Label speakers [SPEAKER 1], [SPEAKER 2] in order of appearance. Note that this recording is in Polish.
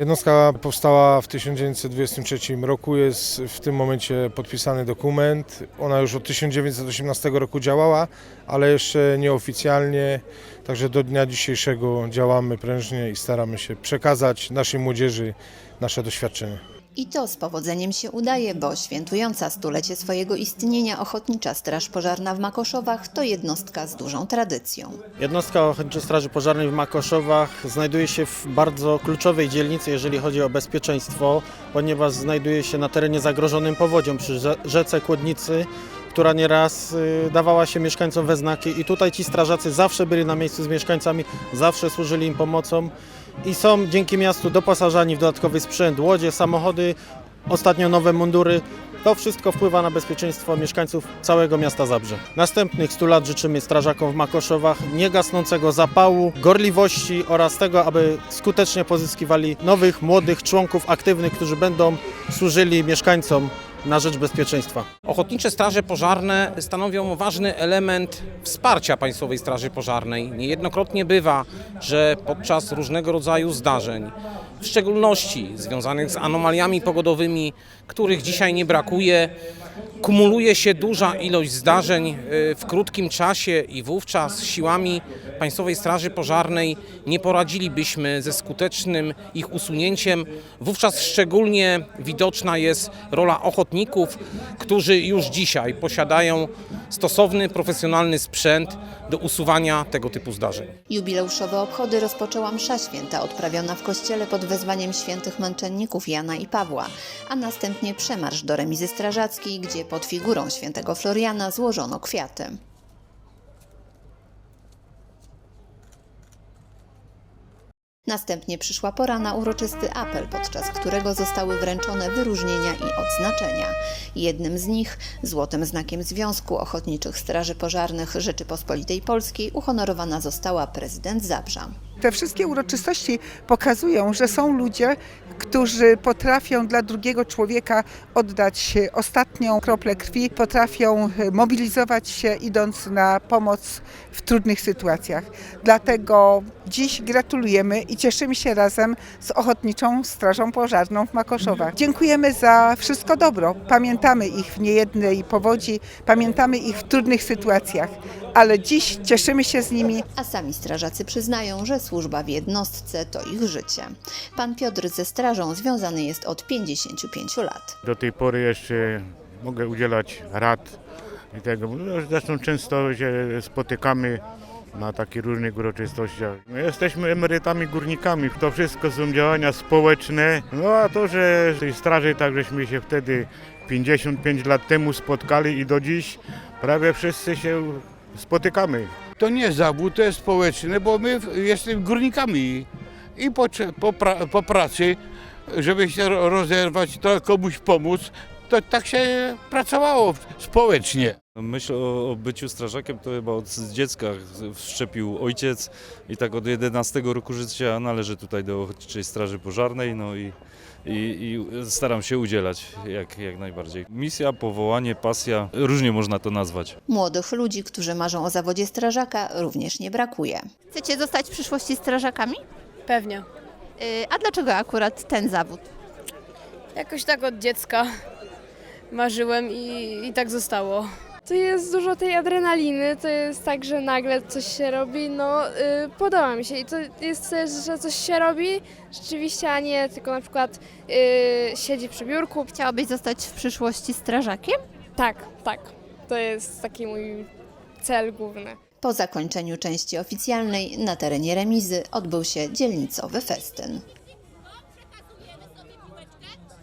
[SPEAKER 1] Jednostka powstała w 1923 roku, jest w tym momencie podpisany dokument. Ona już od 1918 roku działała, ale jeszcze nieoficjalnie, także do dnia dzisiejszego działamy prężnie i staramy się przekazać naszej młodzieży nasze doświadczenie.
[SPEAKER 2] I to z powodzeniem się udaje, bo świętująca stulecie swojego istnienia Ochotnicza Straż Pożarna w Makoszowach to jednostka z dużą tradycją.
[SPEAKER 3] Jednostka Ochotniczej Straży Pożarnej w Makoszowach znajduje się w bardzo kluczowej dzielnicy, jeżeli chodzi o bezpieczeństwo, ponieważ znajduje się na terenie zagrożonym powodzią przy rze- rzece Kłodnicy, która nieraz y, dawała się mieszkańcom we znaki i tutaj ci strażacy zawsze byli na miejscu z mieszkańcami, zawsze służyli im pomocą i są dzięki miastu doposażani w dodatkowy sprzęt, łodzie, samochody, ostatnio nowe mundury. To wszystko wpływa na bezpieczeństwo mieszkańców całego miasta Zabrze. Następnych 100 lat życzymy strażakom w Makoszowach niegasnącego zapału, gorliwości oraz tego, aby skutecznie pozyskiwali nowych, młodych członków aktywnych, którzy będą służyli mieszkańcom na rzecz bezpieczeństwa.
[SPEAKER 4] Ochotnicze Straże Pożarne stanowią ważny element wsparcia Państwowej Straży Pożarnej. Niejednokrotnie bywa, że podczas różnego rodzaju zdarzeń, w szczególności związanych z anomaliami pogodowymi, których dzisiaj nie brakuje, kumuluje się duża ilość zdarzeń y, w krótkim czasie i wówczas siłami Państwowej Straży Pożarnej nie poradzilibyśmy ze skutecznym ich usunięciem. Wówczas szczególnie widoczna jest rola ochotników, którzy już dzisiaj posiadają stosowny, profesjonalny sprzęt do usuwania tego typu zdarzeń.
[SPEAKER 2] Jubileuszowe obchody rozpoczęła msza święta odprawiona w kościele pod wezwaniem świętych męczenników Jana i Pawła, a następnie przemarsz do remizy strażackiej, gdzie pod figurą świętego Floriana złożono kwiaty. Następnie przyszła pora na uroczysty apel, podczas którego zostały wręczone wyróżnienia i odznaczenia. Jednym z nich, złotym znakiem Związku Ochotniczych Straży Pożarnych Rzeczypospolitej Polskiej, uhonorowana została prezydent Zabrza.
[SPEAKER 5] Te wszystkie uroczystości pokazują, że są ludzie, którzy potrafią dla drugiego człowieka oddać ostatnią kroplę krwi, potrafią mobilizować się idąc na pomoc w trudnych sytuacjach. Dlatego dziś gratulujemy i cieszymy się razem z Ochotniczą Strażą Pożarną w Makoszowach. Dziękujemy za wszystko dobro. Pamiętamy ich w niejednej powodzi, pamiętamy ich w trudnych sytuacjach, ale dziś cieszymy się z nimi
[SPEAKER 2] A sami strażacy przyznają, że służba w jednostce to ich życie. Pan Piotr ze strażą związany jest od 55 lat.
[SPEAKER 6] Do tej pory jeszcze mogę udzielać rad i tego. Zresztą często się spotykamy na takich różnych uroczystościach. My jesteśmy emerytami górnikami, to wszystko są działania społeczne. No a to, że w tej straży tak żeśmy się wtedy 55 lat temu spotkali i do dziś prawie wszyscy się spotykamy.
[SPEAKER 7] To nie zawód, to jest społeczny, bo my jesteśmy górnikami i po, po, pra, po pracy, żeby się ro- rozerwać, to komuś pomóc, to tak się pracowało społecznie.
[SPEAKER 8] Myśl o, o byciu strażakiem to chyba od dziecka wszczepił ojciec i tak od 11 roku życia należy tutaj do Ochotniczej Straży Pożarnej no i, i, i staram się udzielać jak, jak najbardziej. Misja, powołanie, pasja, różnie można to nazwać.
[SPEAKER 2] Młodych ludzi, którzy marzą o zawodzie strażaka, również nie brakuje.
[SPEAKER 9] Chcecie zostać w przyszłości strażakami?
[SPEAKER 10] Pewnie.
[SPEAKER 9] Y, A dlaczego akurat ten zawód?
[SPEAKER 10] Jakoś tak od dziecka marzyłem i, i tak zostało.
[SPEAKER 11] To jest dużo tej adrenaliny, to jest tak, że nagle coś się robi, no y, podoba mi się i to jest też, że coś się robi rzeczywiście, a nie tylko na przykład y, siedzi przy biurku.
[SPEAKER 9] Chciałabyś zostać w przyszłości strażakiem?
[SPEAKER 11] Tak, tak, to jest taki mój cel główny.
[SPEAKER 2] Po zakończeniu części oficjalnej na terenie remizy odbył się dzielnicowy festyn.